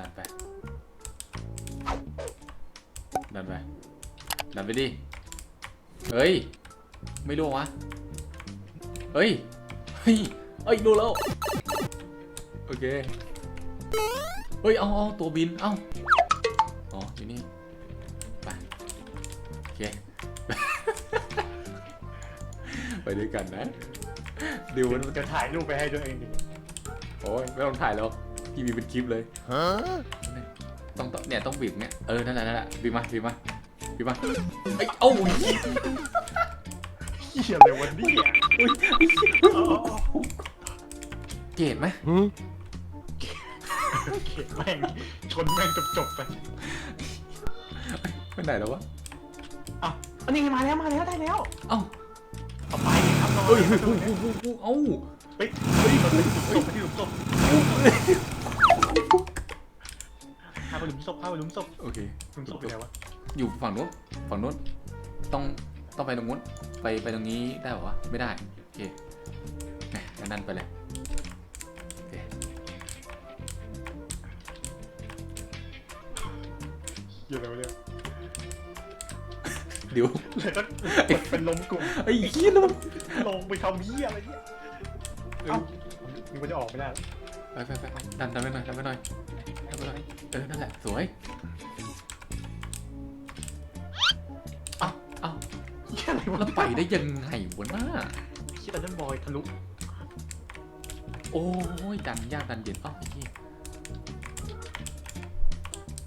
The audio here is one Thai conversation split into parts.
ดันไป ดันไป ดันไปดิ เฮ้ย ไม่รู้วะ เฮ้ย เฮ้ยเอ้ยดูแล้ว โอเค เฮ้ย เอาเอาตัวบิน เอาอ๋อ อยู่นี่ ไป โอเค ไปด้วยกันนะดิวมันจะถ่ายรูปไปให้ตัวเองดิโอ้ยไม่ต้องถ่ายแล้ว พี่มีเป็นคลิปเลยต้องต้องเนี่ยต้องบีบเนี่ยเออนั่นแหละนั่นแหละบีบมาบีบมาบีบมาไอ้ยเอ้าเหี้ยเหี้ยอะไรวันนี้อะเกลียดไหมเขียนแม่งชนแม่งจบๆไปไปไหนแล้ววะอ้าวอันนี้มาแล้วมาแล้วได้แล้วเอ้าเอาไปครับน้องเฮ้ยเฮ้ยเฮ้ยเฮ้ยเฮ้ยเฮ้ยเอ้า เฮ้ยเฮ้ยมันไปหลุมศพไปที่หลุมศพพาไป หลุมศพพาไปหลุมศพโอเคหลุมศพไปไหนวะอยู่ฝั่งนู้นฝั่งนู้นต้องต้องไปตรงนู้นไปไปตรงนี้ได้เหรอวะไม่ได้โอเคแหมงั้นนั่นไปเลยโอเคเหี้ยอะไรวะเนี่ยเดี๋ยวเลยต้องเป็นลมกลุ่มไอ้เหี้ยแล้วมันลงไปทำเหี้ยอะไรเนี่ยเอ้านึกว่าจะออกไม่ได้ไปไปไปดันดันไปหน่อยดันไปหน่อยดันไป หน่อยเออนั่นแหละสวยเอ้าเอ้าเหี้ยอะไรวะแล้วไปได้ยังไงวะน่าคิดแต่เล่นบอยทะลุโอ้ยดันยากดันเย็นเอ้าไอ้เหี้ย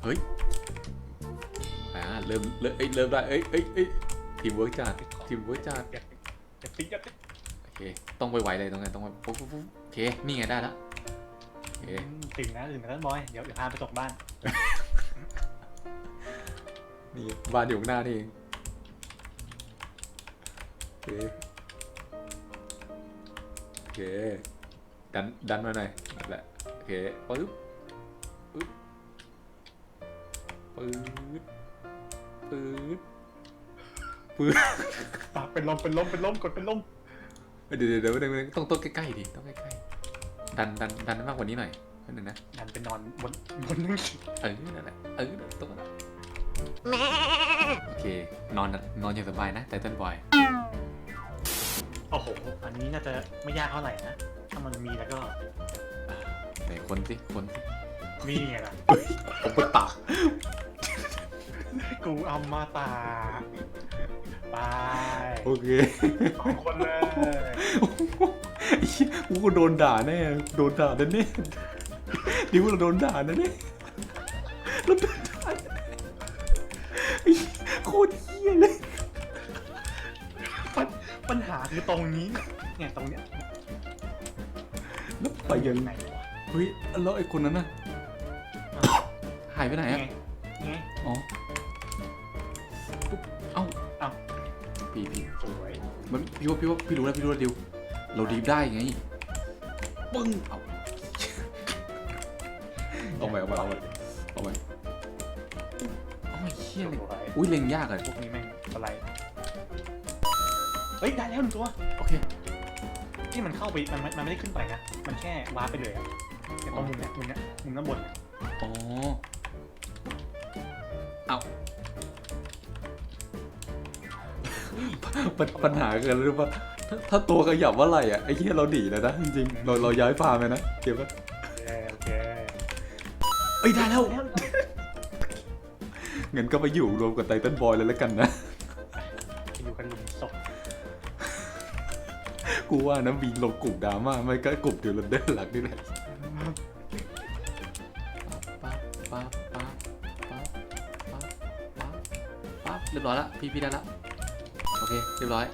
เฮ้ยอ่าเริ่มเริ่มเอ้ยเริ่มได้เอ้ยเอ้ยเอ้ยทีมเวิร์กจัดทีมเวิร์กจัดอย่าอย่าติ๊กอย่าติ๊กโอเคต้องไวๆเลยตรงนั้นต้องไวปุ๊บปุ๊บปุ๊บโอเคนี่ไงได้แล้ว โอเคถึงนะถึงนะท่านบอย เดี๋ยวเดี๋ยวพาไปส่งบ้าน นี่บ้านอยู่ข้างหน้านี่เองโอเคโอเคดันดันมาหน่อยนั่นแหละโอเคปึ๊บปึ๊บปึ๊บปึ๊บปึ๊บปากเป็นลมเป็นลมเป็นลมกดเป็นลมเดี๋ยวเดี๋ยวเดี๋ยวเดี๋ยวต้องต้องใกล้ๆดิต้องใกล้ๆ ดันดันดันมากกว่านี้หน่อยนิดนึงนะดันไปนอนบนบนนั่งเออนั่นแหละเออตรงนั้นโอเคนอนนอนอย่างสบายนะไททันบอยโอ้โห อันนี้น่าจะไม่ยากเท่าไหร่นะ ถ้ามันมีแล้วก็ไหนคนสิคนสิมีไงล่ะผมก็ตากูเอามาตาไปโอเคสองคนเลยไอ้เหี้ย กูก็โดนด่าแน่ โดนด่าแน่แน่ดิวเราโดนด่าแน่แน่เราโดนด่าแน่ไอ้เหี้ยโคตรเหี้ยเลยปัญปัญหาคือตรงนี้เนี่ยเนี่ยตรงเนี้ยแล้วไปยังไหนวะเฮ้ยแล้วไอ้คนนั้นน่ะหายไปไหนไงอะไงอ๋อปุ๊บเอ้าเอ้าพี่พี่สวยมันพี่ว่าพี่ว่าพี่รู้แล้วพี่รู้แล้วดิว เราดีฟได้ไงปึ้งเอาเอาไปเอาไปเอาไปเอาไปเอาไอ้เหี้ยสเลยวยอุ้ยเล็งยากเลยพวกนี้แม่งอะไรเฮ้ยได้แล้วหนึ่งตัวโอเคที่มันเข้าไปมันไม่มันไม่ได้ขึ้นไปนะมันแค่วาร์ปไปเลยอะแต่ตรงมุมเนี้ยมุมเนี้ยมุมด้านบนเนี่ยอ๋อเอาปัญปัญหาเกิดหรือเปล่า ถ้าถ้าตัวขยับว่าไหรอะไอ้เหี้ยเราหนีเลยนะจริงๆเราเราย้ายฟาร์มเลยนะเก็บไว้โอเคโอเคเอ้ยได้แล้วงั้นก็ไปอยู่รวมกับไททันบอยเลยแล้วกันนะไปอยู่กันหลุมศพกูว่านะมีลงกลุ่มดราม่าไม่ก็กลุ่มเดียวรันเดอร์หลักนี่แหละปั๊บปั๊บปั๊บปั๊บปั๊บปั๊บปั๊บเรียบร้อยละพี่พี่ได้ละโอเค เรียบร้อย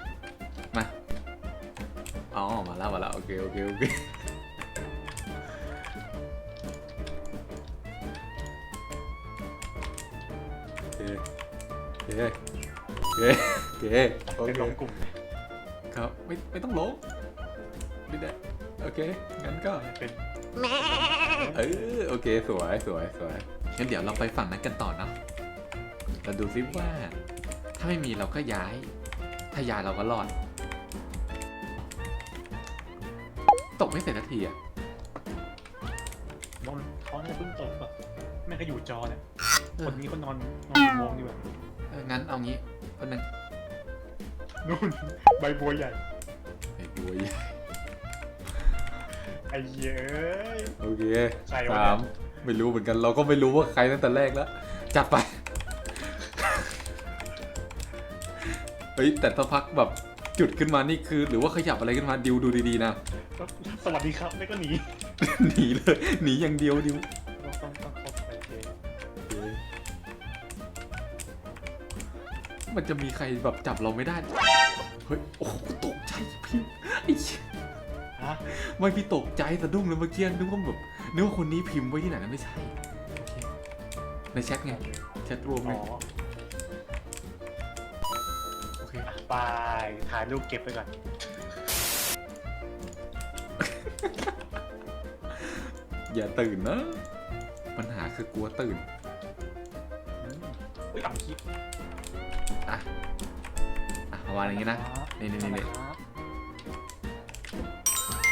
มา อ๋อ มาแล้วมาแล้วโอเคโอเคโอเคโอเคโอเคโอเคโอเคโอเป็นเคลงกลุ่มครับไม่ไม่ต้องลบไม่ได้โอเคงั้นก็เป็นเออโอเคสวยสวยสวยงั้นเดี๋ยวเราไปฝั่งนั้นกันต่อเนาะเราดูซิว่า ถ้าไม่มีเราก็ย้าย ถ้าย้ายเราก็รอด ตกไม่เสร็จนาทีอะว่ามันเขาน่าจะเพิ่งตกแบบแม่งก็อยู่จอเนี่ยเอคอนนี้คนนอนนอนกี่โมงดีกว่าเอองั้นเอางี้คนหนึ่งนู่นใบบัวใหญ่ ไอ้บัวใหญ่ไอ้เหี้ยเอ้ย โอเคใครวะสามไม่รู้เหมือนกัน เราก็ไม่รู้ว่าใครตั้งแต่แรกแล้ว จัดไป เฮ้ยแต่ถ้าพักแบบ จุดขึ้นมานี่คือ หรือว่าขยับอะไรขึ้นมาดิวดูดีๆนะสวัสดีครับไม่ก็หนีหนีเลยหนีอย่างเดียวดิวต้องต้องต้องครบไปเจมันจะมีใครแบบจับเราไม่ได้ เฮ้ย โอ้โหตกใจพี่ไอ้เหี้ยฮะไม่พี่ตกใจสะดุ้งเลยเมื่อกี้นึกว่าแบบนึกว่าคนนี้พิมพ์ไว้ที่ไหนนะไม่ใช่โอเคในแชทไงแชทรวมอ๋เลอยโอ ไปถ่ายรูปเก็บไปก่อน อย่าตื่นนะ ปัญหาคือกลัวตื่นอืมอุ้ยอ่ำคลิปอะ อะประมาณอย่างนี้นะ นี่นี่นี่นี่ครับ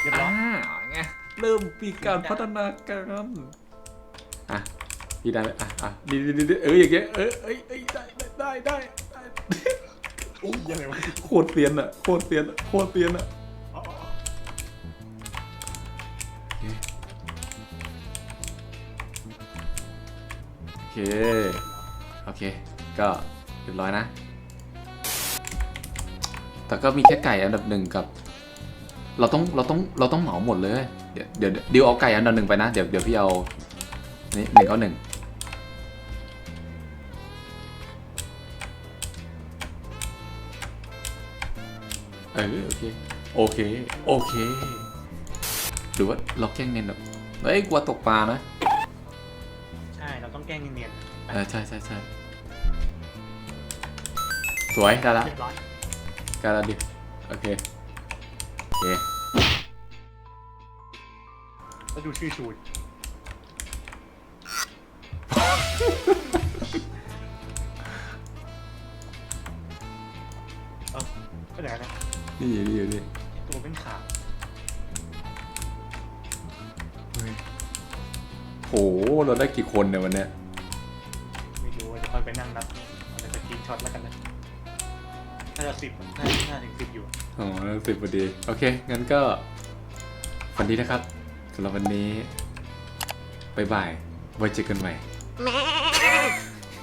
เรียบร้อ่าอยไง เริ่มมีการพัฒนาการ อะ พี่ได้ไหมอะ อะดีดีดีดีเอออย่างเงี้ย เออเอ้ยเอ้ยได้ได้ได้ได้ได้ อุ้ยยังไงวะโคตรเซียนอะโคตรเซียนอะโคตรเซียนอะอ๋ออ๋ออ๋อโอเค โอเค ก็เรียบร้อยนะ แต่ก็มีแค่ไก่อันดับหนึ่งกับ เราต้องเราต้องเราต้องเหมาหมดเลย เดี๋ยวเดี๋ยวเดี๋ยวเอาไก่อันดับหนึ่งไปนะ เดี๋ยวเดี๋ยวพี่เอานี่หนึ่งเอาหนึ่ง เออโอเค โอเค โอเค หรือว่าเราแกล้งเน้นแบบเฮ้ยกลัวตกปลานะ ใช่ เราต้องแกล้งเนียนเออใช่ใช่ใช่สวยได้ๆละเรียบร้อยได้ละดิ โอเค โอเค แล้วดูชื่อชูดเออก็อย่างนั้นนะ นี่อยู่นี่อยู่นี่ตัวเป็นขาวโหเราได้กี่คนเนี่ยวันเนี้ยไม่รู้ว่าจะค่อยไปนั่งนับเอาแต่สกรีนช็อตแล้วกันนะน่าจะสิบน่าน่าถึงสิบอยู่อ๋อสิบพอดี โอเค งั้นก็ฝันดีนะครับสำหรับวันนี้บายบายไว้เจอกันใหม่